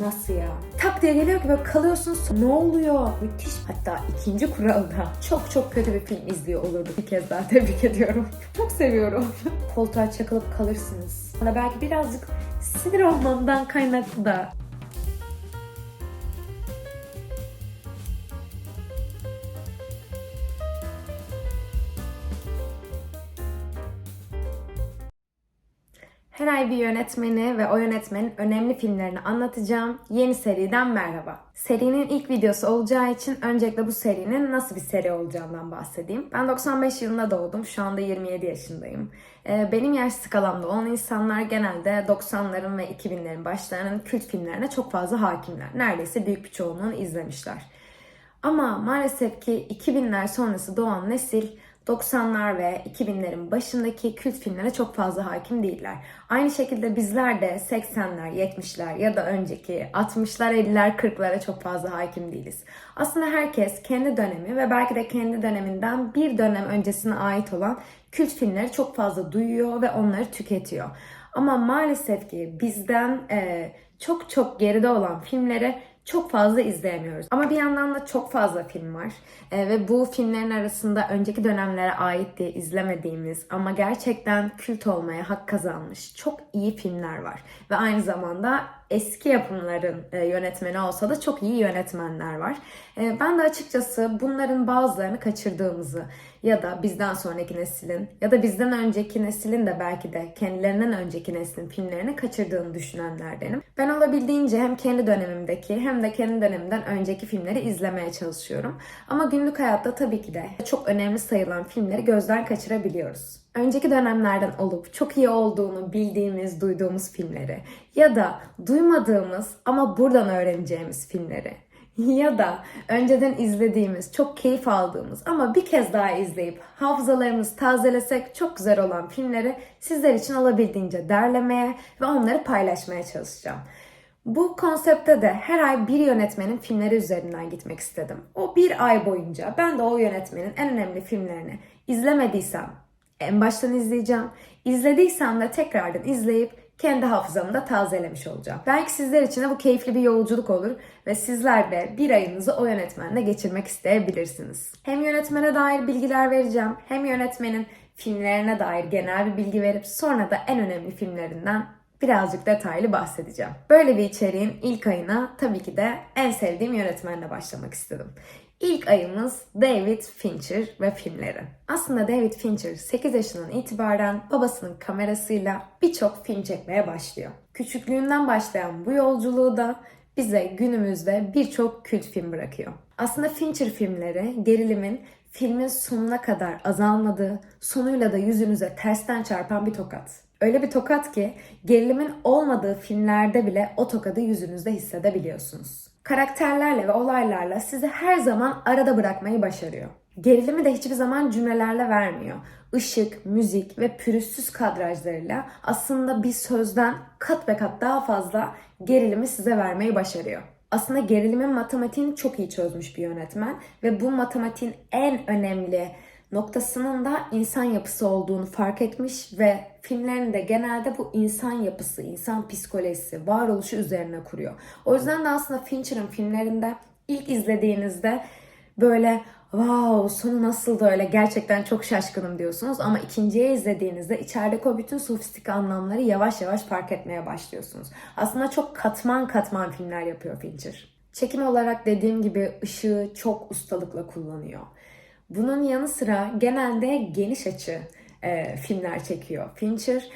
Nasıl ya? Tak diye geliyor ki böyle kalıyorsun. Ne oluyor? Müthiş. Hatta ikinci kuralda çok çok kötü bir film izliyor olurduk. Bir kez daha tebrik ediyorum. Çok seviyorum. Koltuğa çakılıp kalırsınız. Bana belki birazcık sinir olmamdan kaynaklı da Her ay bir yönetmeni ve o yönetmenin önemli filmlerini anlatacağım. Yeni seriden merhaba. Serinin ilk videosu olacağı için öncelikle bu serinin nasıl bir seri olacağından bahsedeyim. Ben 95 yılında doğdum. Şu anda 27 yaşındayım. Ee, Benim yaş skalamda olan insanlar genelde 90'ların ve 2000'lerin başlarının kült filmlerine çok fazla hakimler. Neredeyse büyük bir çoğunluğunu izlemişler. Ama maalesef ki 2000'ler sonrası doğan nesil 90'lar ve 2000'lerin başındaki kült filmlere çok fazla hakim değiller. Aynı şekilde bizler de 80'ler, 70'ler ya da önceki 60'lar, 50'ler, 40'lara çok fazla hakim değiliz. Aslında herkes kendi dönemi ve belki de kendi döneminden bir dönem öncesine ait olan kült filmleri çok fazla duyuyor ve onları tüketiyor. Ama maalesef ki bizden eee, çok çok geride olan filmleri çok fazla izleyemiyoruz. Ama bir yandan da çok fazla film var. Ee, ve bu filmlerin arasında önceki dönemlere ait diye izlemediğimiz ama gerçekten kült olmaya hak kazanmış çok iyi filmler var. Ve aynı zamanda eski yapımların e, yönetmeni olsa da çok iyi yönetmenler var. E, ben de açıkçası bunların bazılarını kaçırdığımızı ya da bizden sonraki neslin ya da bizden önceki neslin de belki de kendilerinden önceki neslin filmlerini kaçırdığını düşünenlerdenim. Ben olabildiğince hem kendi dönemimdeki hem de kendi dönemimden önceki filmleri izlemeye çalışıyorum. Ama günlük hayatta tabii ki de çok önemli sayılan filmleri gözden kaçırabiliyoruz. Önceki dönemlerden olup çok iyi olduğunu bildiğimiz, duyduğumuz filmleri ya da duymadığımız ama buradan öğreneceğimiz filmleri ya da önceden izlediğimiz, çok keyif aldığımız ama bir kez daha izleyip hafızalarımızı tazelesek çok güzel olan filmleri sizler için olabildiğince derlemeye ve onları paylaşmaya çalışacağım. Bu konsepte de her ay bir yönetmenin filmleri üzerinden gitmek istedim. O bir ay boyunca ben de o yönetmenin en önemli filmlerini izlemediysem en baştan izleyeceğim. İzlediysem de tekrardan izleyip kendi hafızamı da tazelemiş olacağım. Belki sizler için de bu keyifli bir yolculuk olur ve sizler de bir ayınızı o yönetmenle geçirmek isteyebilirsiniz. Hem yönetmene dair bilgiler vereceğim hem yönetmenin filmlerine dair genel bir bilgi verip sonra da en önemli filmlerinden birazcık detaylı bahsedeceğim. Böyle bir içeriğin ilk ayına tabii ki de en sevdiğim yönetmenle başlamak istedim. İlk ayımız David Fincher ve filmleri. Aslında David Fincher 8 yaşından itibaren babasının kamerasıyla birçok film çekmeye başlıyor. Küçüklüğünden başlayan bu yolculuğu da bize günümüzde birçok kült film bırakıyor. Aslında Fincher filmleri gerilimin filmin sonuna kadar azalmadığı, sonuyla da yüzünüze tersten çarpan bir tokat. Öyle bir tokat ki gerilimin olmadığı filmlerde bile o tokadı yüzünüzde hissedebiliyorsunuz. Karakterlerle ve olaylarla sizi her zaman arada bırakmayı başarıyor. Gerilimi de hiçbir zaman cümlelerle vermiyor. Işık, müzik ve pürüzsüz kadrajlarıyla aslında bir sözden kat be kat daha fazla gerilimi size vermeyi başarıyor. Aslında gerilimin matematiğini çok iyi çözmüş bir yönetmen ve bu matematiğin en önemli noktasının da insan yapısı olduğunu fark etmiş ve filmlerinde genelde bu insan yapısı, insan psikolojisi, varoluşu üzerine kuruyor. O yüzden de aslında Fincher'ın filmlerinde ilk izlediğinizde böyle wow sonu nasıl öyle gerçekten çok şaşkınım diyorsunuz ama ikinciye izlediğinizde içerideki o bütün sofistik anlamları yavaş yavaş fark etmeye başlıyorsunuz. Aslında çok katman katman filmler yapıyor Fincher. Çekim olarak dediğim gibi ışığı çok ustalıkla kullanıyor. Bunun yanı sıra genelde geniş açı e, filmler çekiyor Fincher.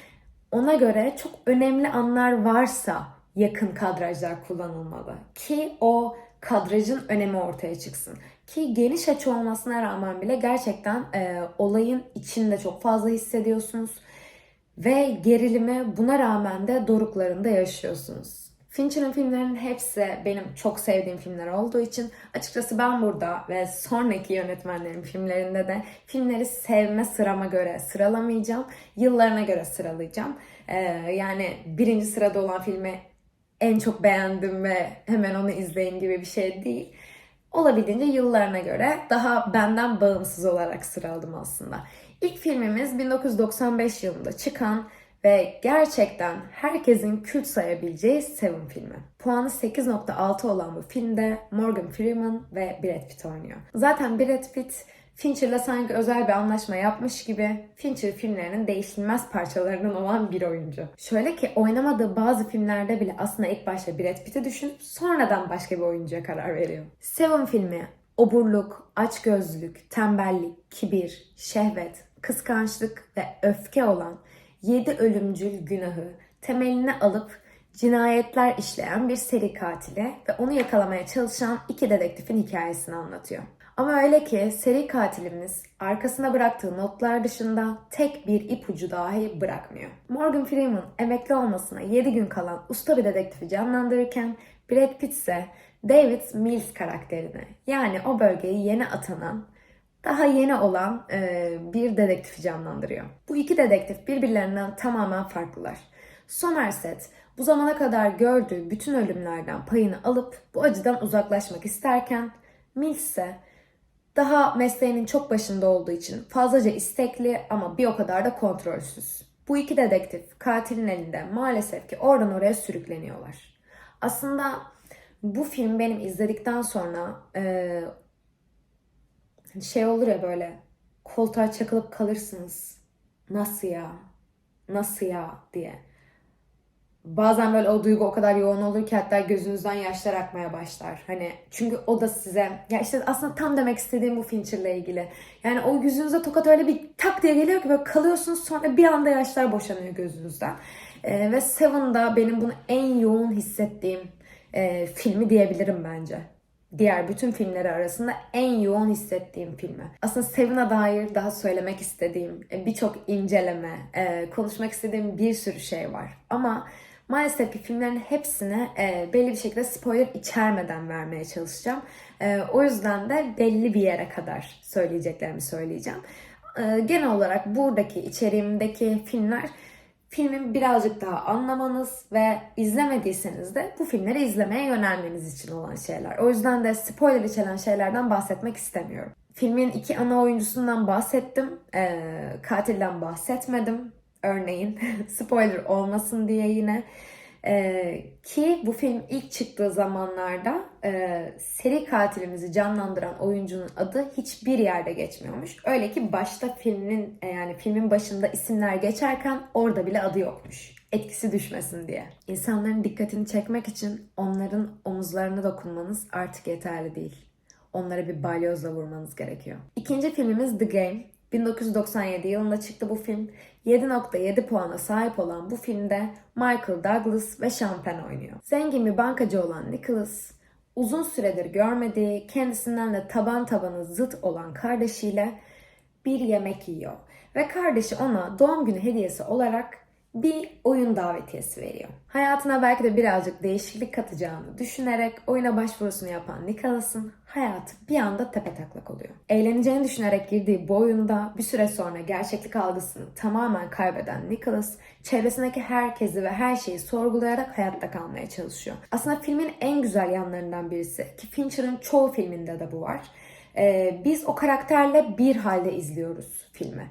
Ona göre çok önemli anlar varsa yakın kadrajlar kullanılmalı ki o kadrajın önemi ortaya çıksın. Ki geniş açı olmasına rağmen bile gerçekten e, olayın içinde çok fazla hissediyorsunuz ve gerilimi buna rağmen de doruklarında yaşıyorsunuz. Fincher'ın filmlerinin hepsi benim çok sevdiğim filmler olduğu için açıkçası ben burada ve sonraki yönetmenlerin filmlerinde de filmleri sevme sırama göre sıralamayacağım. Yıllarına göre sıralayacağım. Ee, yani birinci sırada olan filmi en çok beğendim ve hemen onu izleyin gibi bir şey değil. Olabildiğince yıllarına göre daha benden bağımsız olarak sıraladım aslında. İlk filmimiz 1995 yılında çıkan ve gerçekten herkesin kült sayabileceği Seven filmi. Puanı 8.6 olan bu filmde Morgan Freeman ve Brad Pitt oynuyor. Zaten Brad Pitt Fincher'la sanki özel bir anlaşma yapmış gibi Fincher filmlerinin değişilmez parçalarından olan bir oyuncu. Şöyle ki oynamadığı bazı filmlerde bile aslında ilk başta Brad Pitt'i düşünüp sonradan başka bir oyuncuya karar veriyor. Seven filmi oburluk, açgözlülük, tembellik, kibir, şehvet, kıskançlık ve öfke olan 7 ölümcül günahı temeline alıp cinayetler işleyen bir seri katili ve onu yakalamaya çalışan iki dedektifin hikayesini anlatıyor. Ama öyle ki seri katilimiz arkasına bıraktığı notlar dışında tek bir ipucu dahi bırakmıyor. Morgan Freeman emekli olmasına 7 gün kalan usta bir dedektifi canlandırırken Brad Pitt ise David Mills karakterini yani o bölgeye yeni atanan daha yeni olan e, bir dedektifi canlandırıyor. Bu iki dedektif birbirlerinden tamamen farklılar. Somerset bu zamana kadar gördüğü bütün ölümlerden payını alıp bu acıdan uzaklaşmak isterken Mills ise daha mesleğinin çok başında olduğu için fazlaca istekli ama bir o kadar da kontrolsüz. Bu iki dedektif katilin elinde maalesef ki oradan oraya sürükleniyorlar. Aslında bu film benim izledikten sonra e, şey olur ya böyle koltuğa çakılıp kalırsınız. Nasıl ya? Nasıl ya diye. Bazen böyle o duygu o kadar yoğun olur ki hatta gözünüzden yaşlar akmaya başlar. Hani çünkü o da size ya işte aslında tam demek istediğim bu Fincher'la ilgili. Yani o yüzünüze tokat öyle bir tak diye geliyor ki böyle kalıyorsunuz sonra bir anda yaşlar boşanıyor gözünüzden. Ee, ve Seven'da benim bunu en yoğun hissettiğim e, filmi diyebilirim bence diğer bütün filmleri arasında en yoğun hissettiğim filmi. Aslında Seven'a dair daha söylemek istediğim e, birçok inceleme, e, konuşmak istediğim bir sürü şey var. Ama maalesef ki filmlerin hepsine e, belli bir şekilde spoiler içermeden vermeye çalışacağım. O yüzden de belli bir yere kadar söyleyeceklerimi söyleyeceğim. Genel olarak buradaki içeriğimdeki filmler filmin birazcık daha anlamanız ve izlemediyseniz de bu filmleri izlemeye yönelmeniz için olan şeyler. O yüzden de spoiler içeren şeylerden bahsetmek istemiyorum. Filmin iki ana oyuncusundan bahsettim. E, katilden bahsetmedim. Örneğin spoiler olmasın diye yine. Ee, ki bu film ilk çıktığı zamanlarda e, seri katilimizi canlandıran oyuncunun adı hiçbir yerde geçmiyormuş. Öyle ki başta filmin e, yani filmin başında isimler geçerken orada bile adı yokmuş. Etkisi düşmesin diye. İnsanların dikkatini çekmek için onların omuzlarına dokunmanız artık yeterli değil. Onlara bir balyozla vurmanız gerekiyor. İkinci filmimiz The Game. 1997 yılında çıktı bu film. 7.7 puana sahip olan bu filmde Michael Douglas ve Sean Penn oynuyor. Zengin bir bankacı olan Nicholas, uzun süredir görmediği, kendisinden de taban tabana zıt olan kardeşiyle bir yemek yiyor. Ve kardeşi ona doğum günü hediyesi olarak bir oyun davetiyesi veriyor. Hayatına belki de birazcık değişiklik katacağını düşünerek oyuna başvurusunu yapan Nicholas'ın hayatı bir anda tepetaklak oluyor. Eğleneceğini düşünerek girdiği bu oyunda bir süre sonra gerçeklik algısını tamamen kaybeden Nicholas, çevresindeki herkesi ve her şeyi sorgulayarak hayatta kalmaya çalışıyor. Aslında filmin en güzel yanlarından birisi ki Fincher'ın çoğu filminde de bu var. Ee, biz o karakterle bir halde izliyoruz filmi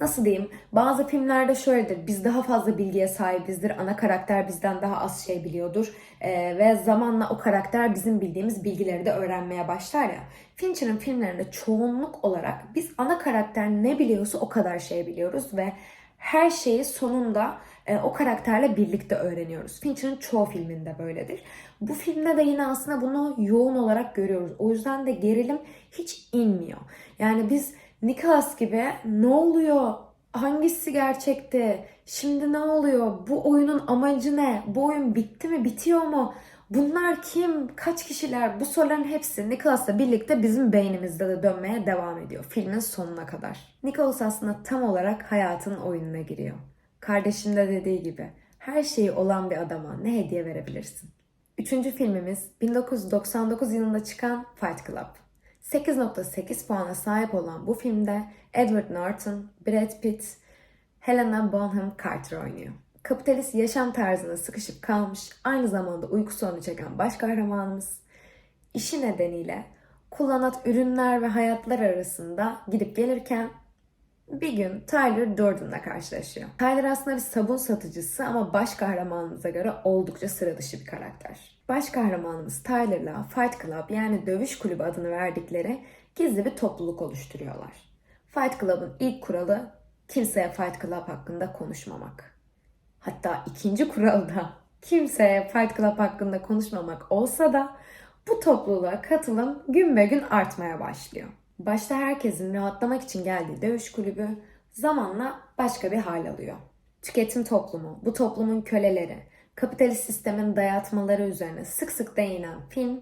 nasıl diyeyim bazı filmlerde şöyledir biz daha fazla bilgiye sahibizdir ana karakter bizden daha az şey biliyordur ee, ve zamanla o karakter bizim bildiğimiz bilgileri de öğrenmeye başlar ya Fincher'ın filmlerinde çoğunluk olarak biz ana karakter ne biliyorsa o kadar şey biliyoruz ve her şeyi sonunda e, o karakterle birlikte öğreniyoruz. Fincher'ın çoğu filminde böyledir. Bu filmde de yine aslında bunu yoğun olarak görüyoruz. O yüzden de gerilim hiç inmiyor. Yani biz Nikas gibi ne oluyor? Hangisi gerçekti? Şimdi ne oluyor? Bu oyunun amacı ne? Bu oyun bitti mi? Bitiyor mu? Bunlar kim? Kaç kişiler? Bu soruların hepsi Nicholas'la birlikte bizim beynimizde de dönmeye devam ediyor. Filmin sonuna kadar. Nicholas aslında tam olarak hayatın oyununa giriyor. Kardeşim de dediği gibi her şeyi olan bir adama ne hediye verebilirsin? Üçüncü filmimiz 1999 yılında çıkan Fight Club. 8.8 puana sahip olan bu filmde Edward Norton, Brad Pitt, Helena Bonham Carter oynuyor. Kapitalist yaşam tarzına sıkışıp kalmış, aynı zamanda uyku sorunu çeken baş kahramanımız, işi nedeniyle kullanat ürünler ve hayatlar arasında gidip gelirken bir gün Tyler Durden'la karşılaşıyor. Tyler aslında bir sabun satıcısı ama baş kahramanımıza göre oldukça sıra dışı bir karakter. Baş kahramanımız Tyler'la Fight Club yani dövüş kulübü adını verdikleri gizli bir topluluk oluşturuyorlar. Fight Club'ın ilk kuralı kimseye Fight Club hakkında konuşmamak. Hatta ikinci kural da kimseye Fight Club hakkında konuşmamak olsa da bu topluluğa katılım gün be gün artmaya başlıyor. Başta herkesin rahatlamak için geldiği dövüş kulübü zamanla başka bir hal alıyor. Tüketim toplumu, bu toplumun köleleri, kapitalist sistemin dayatmaları üzerine sık sık değinen film,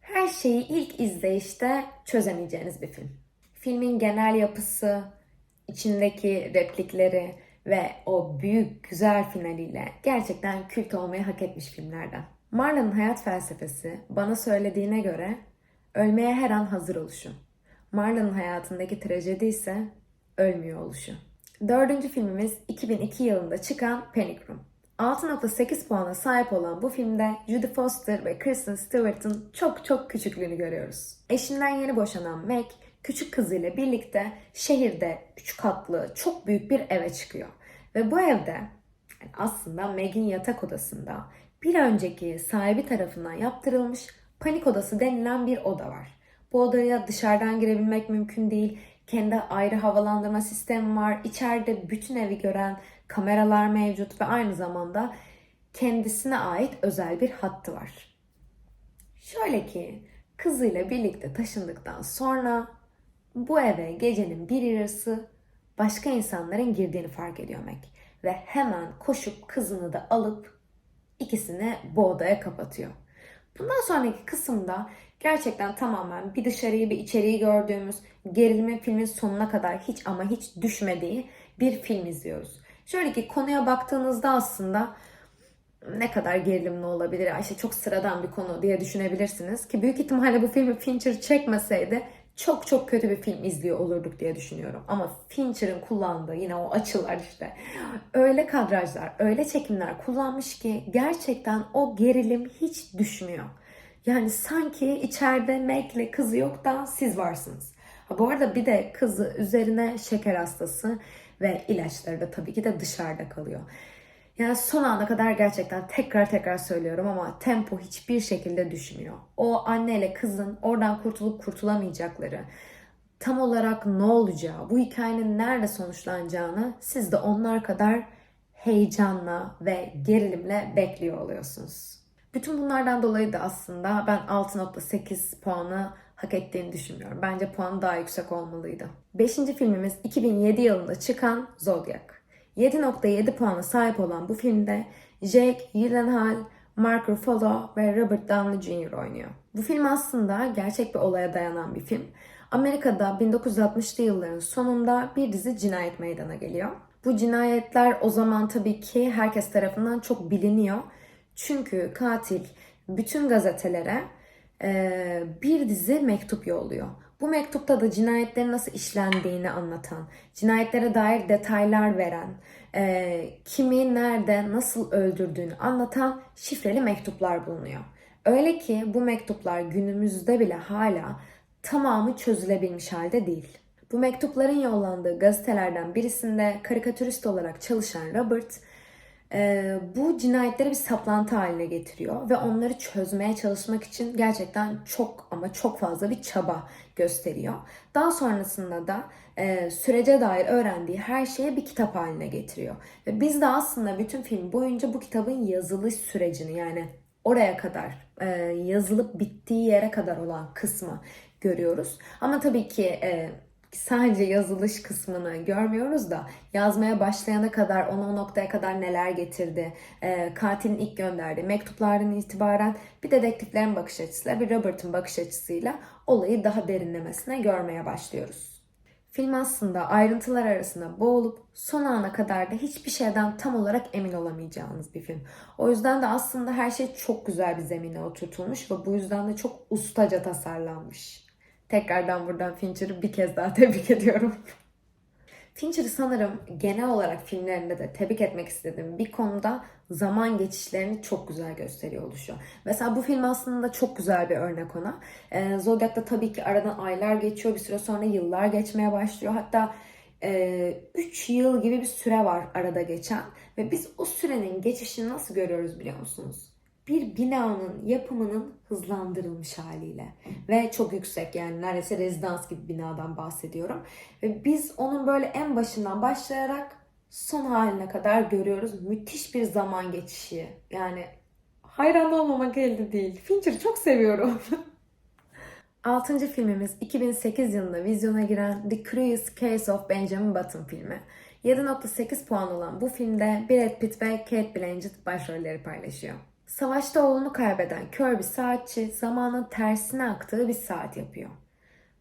her şeyi ilk izleyişte çözemeyeceğiniz bir film. Filmin genel yapısı, içindeki replikleri ve o büyük güzel finaliyle gerçekten kült olmayı hak etmiş filmlerden. Marlon'ın hayat felsefesi bana söylediğine göre ölmeye her an hazır oluşu. Marlon'ın hayatındaki trajedi ise ölmüyor oluşu. Dördüncü filmimiz 2002 yılında çıkan Panic Room. 6.8 puana sahip olan bu filmde Judy Foster ve Kristen Stewart'ın çok çok küçüklüğünü görüyoruz. Eşinden yeni boşanan Meg, küçük kızıyla birlikte şehirde üç katlı çok büyük bir eve çıkıyor. Ve bu evde yani aslında Meg'in yatak odasında bir önceki sahibi tarafından yaptırılmış panik odası denilen bir oda var. Bu odaya dışarıdan girebilmek mümkün değil. Kendi ayrı havalandırma sistemi var. İçeride bütün evi gören kameralar mevcut ve aynı zamanda kendisine ait özel bir hattı var. Şöyle ki kızıyla birlikte taşındıktan sonra bu eve gecenin bir yarısı başka insanların girdiğini fark ediyor Meg. Ve hemen koşup kızını da alıp ikisini bu odaya kapatıyor. Bundan sonraki kısımda gerçekten tamamen bir dışarıyı bir içeriği gördüğümüz gerilimin filmin sonuna kadar hiç ama hiç düşmediği bir film izliyoruz. Şöyle ki konuya baktığınızda aslında ne kadar gerilimli olabilir? İşte çok sıradan bir konu diye düşünebilirsiniz ki büyük ihtimalle bu filmi Fincher çekmeseydi çok çok kötü bir film izliyor olurduk diye düşünüyorum. Ama Fincher'ın kullandığı yine o açılar işte öyle kadrajlar, öyle çekimler kullanmış ki gerçekten o gerilim hiç düşmüyor. Yani sanki içeride Meg'le kızı yok da siz varsınız. Ha, bu arada bir de kızı üzerine şeker hastası ve ilaçları da tabii ki de dışarıda kalıyor. Yani son ana kadar gerçekten tekrar tekrar söylüyorum ama tempo hiçbir şekilde düşmüyor. O anneyle kızın oradan kurtulup kurtulamayacakları, tam olarak ne olacağı, bu hikayenin nerede sonuçlanacağını siz de onlar kadar heyecanla ve gerilimle bekliyor oluyorsunuz. Bütün bunlardan dolayı da aslında ben 6.8 puanı hak ettiğini düşünmüyorum. Bence puanı daha yüksek olmalıydı. Beşinci filmimiz 2007 yılında çıkan Zodiac. 7.7 puana sahip olan bu filmde Jake Gyllenhaal, Mark Ruffalo ve Robert Downey Jr. oynuyor. Bu film aslında gerçek bir olaya dayanan bir film. Amerika'da 1960'lı yılların sonunda bir dizi cinayet meydana geliyor. Bu cinayetler o zaman tabii ki herkes tarafından çok biliniyor. Çünkü katil bütün gazetelere e, bir dizi mektup yolluyor. Bu mektupta da cinayetlerin nasıl işlendiğini anlatan, cinayetlere dair detaylar veren, e, kimi nerede nasıl öldürdüğünü anlatan şifreli mektuplar bulunuyor. Öyle ki bu mektuplar günümüzde bile hala tamamı çözülebilmiş halde değil. Bu mektupların yollandığı gazetelerden birisinde karikatürist olarak çalışan Robert e, bu cinayetleri bir saplantı haline getiriyor ve onları çözmeye çalışmak için gerçekten çok ama çok fazla bir çaba gösteriyor. Daha sonrasında da e, sürece dair öğrendiği her şeyi bir kitap haline getiriyor. Ve biz de aslında bütün film boyunca bu kitabın yazılış sürecini yani oraya kadar e, yazılıp bittiği yere kadar olan kısmı görüyoruz. Ama tabii ki e, sadece yazılış kısmını görmüyoruz da yazmaya başlayana kadar onu o noktaya kadar neler getirdi, e, katilin ilk gönderdiği mektuplardan itibaren bir dedektiflerin bakış açısıyla bir Robert'ın bakış açısıyla olayı daha derinlemesine görmeye başlıyoruz. Film aslında ayrıntılar arasında boğulup son ana kadar da hiçbir şeyden tam olarak emin olamayacağınız bir film. O yüzden de aslında her şey çok güzel bir zemine oturtulmuş ve bu yüzden de çok ustaca tasarlanmış. Tekrardan buradan Fincher'ı bir kez daha tebrik ediyorum. Fincher'ı sanırım genel olarak filmlerinde de tebrik etmek istediğim bir konuda zaman geçişlerini çok güzel gösteriyor oluşuyor. Mesela bu film aslında çok güzel bir örnek ona. Ee, Zodiac'ta tabii ki aradan aylar geçiyor. Bir süre sonra yıllar geçmeye başlıyor. Hatta 3 yıl gibi bir süre var arada geçen ve biz o sürenin geçişini nasıl görüyoruz biliyor musunuz? Bir binanın yapımının hızlandırılmış haliyle ve çok yüksek yani neredeyse rezidans gibi binadan bahsediyorum. Ve biz onun böyle en başından başlayarak son haline kadar görüyoruz. Müthiş bir zaman geçişi. Yani hayran olmamak elde değil. Fincher'ı çok seviyorum. Altıncı filmimiz 2008 yılında vizyona giren The Curious Case of Benjamin Button filmi. 7.8 puan olan bu filmde Brad Pitt ve Kate Blanchett başrolleri paylaşıyor. Savaşta oğlunu kaybeden kör bir saatçi zamanın tersine aktığı bir saat yapıyor.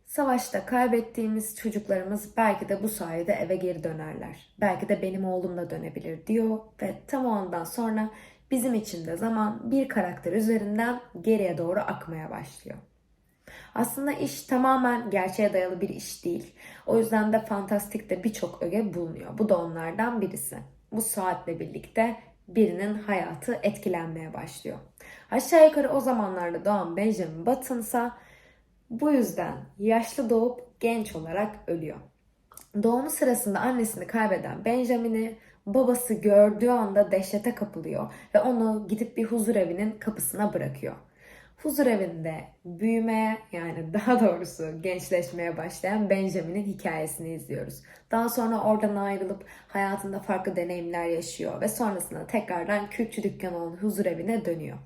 Savaşta kaybettiğimiz çocuklarımız belki de bu sayede eve geri dönerler. Belki de benim oğlum da dönebilir diyor ve tam o andan sonra bizim için de zaman bir karakter üzerinden geriye doğru akmaya başlıyor. Aslında iş tamamen gerçeğe dayalı bir iş değil. O yüzden de fantastikte birçok öge bulunuyor. Bu da onlardan birisi. Bu saatle birlikte birinin hayatı etkilenmeye başlıyor. Aşağı yukarı o zamanlarda doğan Benjamin Button'sa bu yüzden yaşlı doğup genç olarak ölüyor. Doğumu sırasında annesini kaybeden Benjamin'i babası gördüğü anda dehşete kapılıyor ve onu gidip bir huzur evinin kapısına bırakıyor. Huzur evinde büyümeye yani daha doğrusu gençleşmeye başlayan Benjamin'in hikayesini izliyoruz. Daha sonra oradan ayrılıp hayatında farklı deneyimler yaşıyor ve sonrasında tekrardan kültçü dükkanı olan huzur evine dönüyor.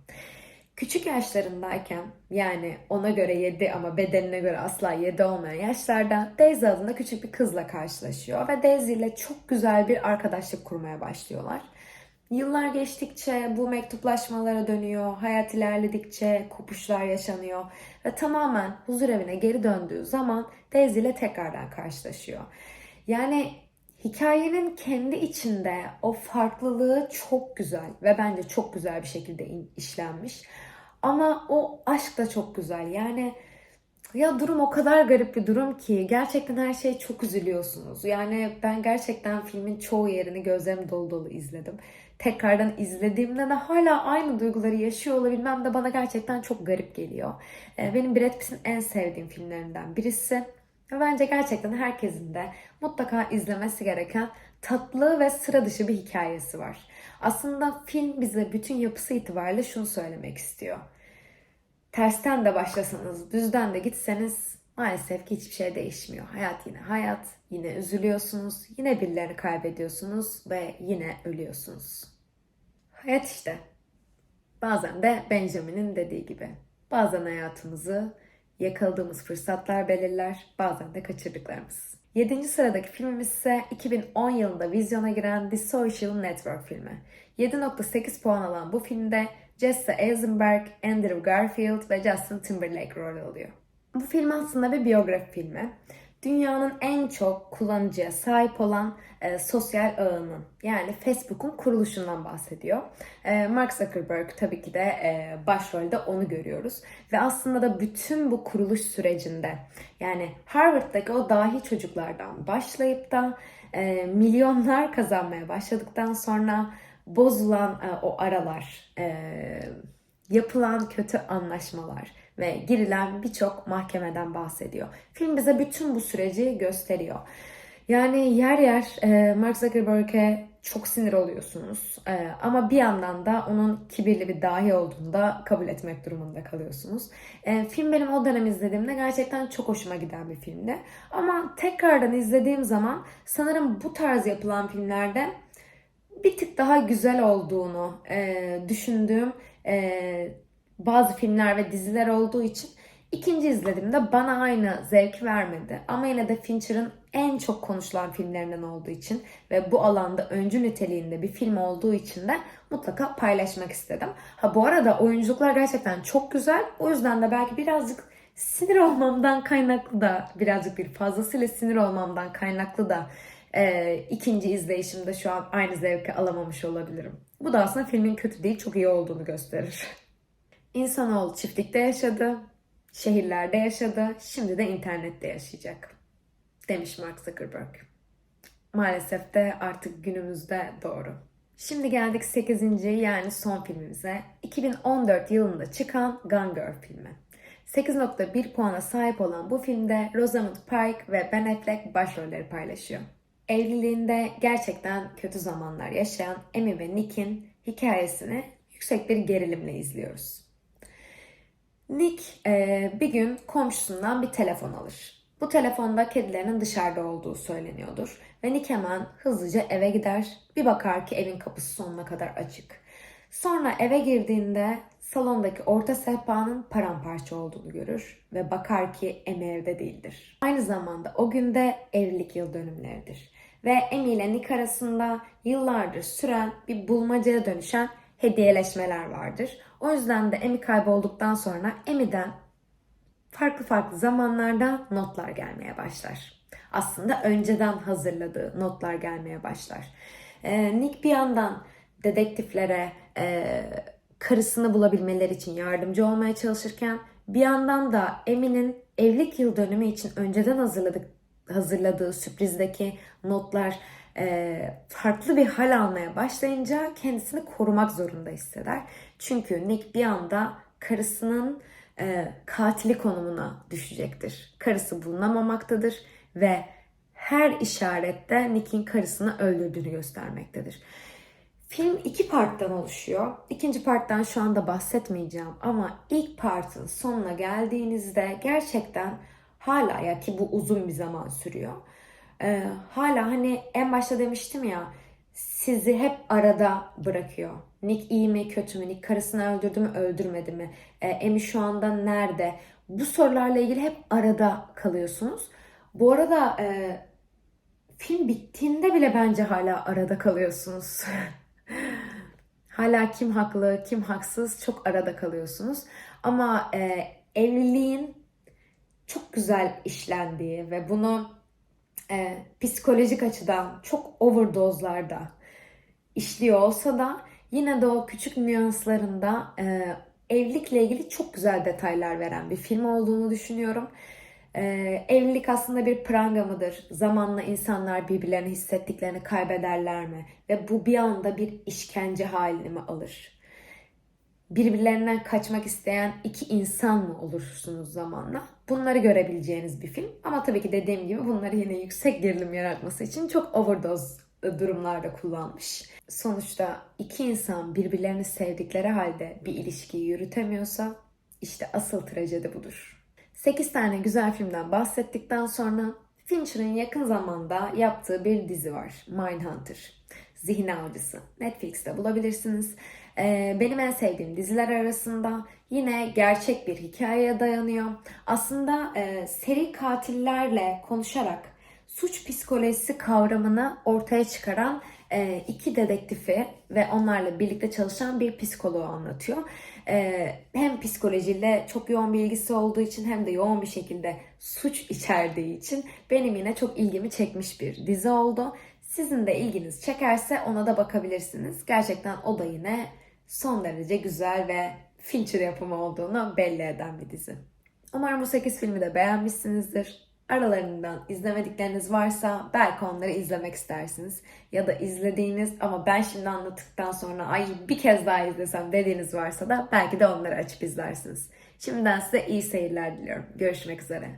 Küçük yaşlarındayken yani ona göre 7 ama bedenine göre asla 7 olmayan yaşlarda Daisy adında küçük bir kızla karşılaşıyor ve Daisy ile çok güzel bir arkadaşlık kurmaya başlıyorlar. Yıllar geçtikçe bu mektuplaşmalara dönüyor, hayat ilerledikçe kopuşlar yaşanıyor ve tamamen huzur evine geri döndüğü zaman Daisy ile tekrardan karşılaşıyor. Yani hikayenin kendi içinde o farklılığı çok güzel ve bence çok güzel bir şekilde işlenmiş. Ama o aşk da çok güzel. Yani ya durum o kadar garip bir durum ki gerçekten her şey çok üzülüyorsunuz. Yani ben gerçekten filmin çoğu yerini gözlerim dolu dolu izledim. Tekrardan izlediğimde de hala aynı duyguları yaşıyor olabilmem de bana gerçekten çok garip geliyor. Ee, benim Brad Pitt'in en sevdiğim filmlerinden birisi. Bence gerçekten herkesin de mutlaka izlemesi gereken tatlı ve sıra dışı bir hikayesi var. Aslında film bize bütün yapısı itibariyle şunu söylemek istiyor. Tersten de başlasanız, düzden de gitseniz maalesef ki hiçbir şey değişmiyor. Hayat yine hayat, yine üzülüyorsunuz, yine birilerini kaybediyorsunuz ve yine ölüyorsunuz. Hayat işte. Bazen de Benjamin'in dediği gibi. Bazen hayatımızı yakaladığımız fırsatlar belirler, bazen de kaçırdıklarımız. 7. sıradaki filmimiz ise 2010 yılında vizyona giren The Social Network filmi. 7.8 puan alan bu filmde Jesse Eisenberg, Andrew Garfield ve Justin Timberlake rol alıyor. Bu film aslında bir biyografi filmi. Dünyanın en çok kullanıcıya sahip olan e, sosyal ağının yani Facebook'un kuruluşundan bahsediyor. E, Mark Zuckerberg tabii ki de e, başrolde onu görüyoruz. Ve aslında da bütün bu kuruluş sürecinde yani Harvard'daki o dahi çocuklardan başlayıp da e, milyonlar kazanmaya başladıktan sonra bozulan e, o aralar, e, yapılan kötü anlaşmalar ve girilen birçok mahkemeden bahsediyor. Film bize bütün bu süreci gösteriyor. Yani yer yer e, Mark Zuckerberg'e çok sinir oluyorsunuz. E, ama bir yandan da onun kibirli bir dahi olduğunu da kabul etmek durumunda kalıyorsunuz. E, film benim o dönem izlediğimde gerçekten çok hoşuma giden bir filmdi. Ama tekrardan izlediğim zaman sanırım bu tarz yapılan filmlerde bir tık daha güzel olduğunu düşündüğüm bazı filmler ve diziler olduğu için ikinci izlediğimde bana aynı zevk vermedi. Ama yine de Fincher'ın en çok konuşulan filmlerinden olduğu için ve bu alanda öncü niteliğinde bir film olduğu için de mutlaka paylaşmak istedim. Ha bu arada oyunculuklar gerçekten çok güzel. O yüzden de belki birazcık sinir olmamdan kaynaklı da birazcık bir fazlasıyla sinir olmamdan kaynaklı da e, ikinci izleyişimde şu an aynı zevki alamamış olabilirim. Bu da aslında filmin kötü değil, çok iyi olduğunu gösterir. İnsanoğlu çiftlikte yaşadı, şehirlerde yaşadı, şimdi de internette yaşayacak. Demiş Mark Zuckerberg. Maalesef de artık günümüzde doğru. Şimdi geldik 8. yani son filmimize. 2014 yılında çıkan Gone Girl filmi. 8.1 puana sahip olan bu filmde Rosamund Pike ve Ben Affleck başrolleri paylaşıyor. Evliliğinde gerçekten kötü zamanlar yaşayan Amy ve Nick'in hikayesini yüksek bir gerilimle izliyoruz. Nick e, bir gün komşusundan bir telefon alır. Bu telefonda kedilerinin dışarıda olduğu söyleniyordur. Ve Nick hemen hızlıca eve gider. Bir bakar ki evin kapısı sonuna kadar açık. Sonra eve girdiğinde salondaki orta sehpanın paramparça olduğunu görür ve bakar ki Amy evde değildir. Aynı zamanda o günde evlilik yıl dönümleridir. Ve Amy ile Nick arasında yıllardır süren bir bulmacaya dönüşen hediyeleşmeler vardır. O yüzden de Amy kaybolduktan sonra Amy'den farklı farklı zamanlarda notlar gelmeye başlar. Aslında önceden hazırladığı notlar gelmeye başlar. Ee, Nick bir yandan dedektiflere e, karısını bulabilmeleri için yardımcı olmaya çalışırken bir yandan da Emi'nin evlilik yıl dönümü için önceden hazırladık, hazırladığı sürprizdeki notlar farklı bir hal almaya başlayınca kendisini korumak zorunda hisseder. Çünkü Nick bir anda karısının e, katili konumuna düşecektir. Karısı bulunamamaktadır ve her işarette Nick'in karısını öldürdüğünü göstermektedir. Film iki parttan oluşuyor. İkinci parttan şu anda bahsetmeyeceğim ama ilk partın sonuna geldiğinizde gerçekten hala ya ki bu uzun bir zaman sürüyor. Ee, hala hani en başta demiştim ya sizi hep arada bırakıyor. Nick iyi mi kötü mü? Nick karısını öldürdü mü öldürmedi mi? Ee, Emi şu anda nerede? Bu sorularla ilgili hep arada kalıyorsunuz. Bu arada e, film bittiğinde bile bence hala arada kalıyorsunuz. hala kim haklı, kim haksız çok arada kalıyorsunuz. Ama e, evliliğin çok güzel işlendiği ve bunu e, psikolojik açıdan çok overdose'larda işliyor olsa da yine de o küçük nüanslarında e, evlilikle ilgili çok güzel detaylar veren bir film olduğunu düşünüyorum. E, evlilik aslında bir pranga mıdır? Zamanla insanlar birbirlerini hissettiklerini kaybederler mi? Ve bu bir anda bir işkence halini mi alır? birbirlerinden kaçmak isteyen iki insan mı olursunuz zamanla? Bunları görebileceğiniz bir film. Ama tabii ki dediğim gibi bunları yine yüksek gerilim yaratması için çok overdose durumlarda kullanmış. Sonuçta iki insan birbirlerini sevdikleri halde bir ilişkiyi yürütemiyorsa işte asıl trajedi budur. 8 tane güzel filmden bahsettikten sonra Fincher'ın yakın zamanda yaptığı bir dizi var. Mindhunter. Zihin Avcısı. Netflix'te bulabilirsiniz. Ee, benim en sevdiğim diziler arasında yine gerçek bir hikayeye dayanıyor. Aslında e, seri katillerle konuşarak suç psikolojisi kavramını ortaya çıkaran e, iki dedektifi ve onlarla birlikte çalışan bir psikoloğu anlatıyor. E, hem psikolojiyle çok yoğun bir ilgisi olduğu için hem de yoğun bir şekilde suç içerdiği için benim yine çok ilgimi çekmiş bir dizi oldu. Sizin de ilginiz çekerse ona da bakabilirsiniz. Gerçekten o da yine son derece güzel ve Fincher yapımı olduğunu belli eden bir dizi. Umarım bu 8 filmi de beğenmişsinizdir. Aralarından izlemedikleriniz varsa belki onları izlemek istersiniz. Ya da izlediğiniz ama ben şimdi anlattıktan sonra ay bir kez daha izlesem dediğiniz varsa da belki de onları açıp izlersiniz. Şimdiden size iyi seyirler diliyorum. Görüşmek üzere.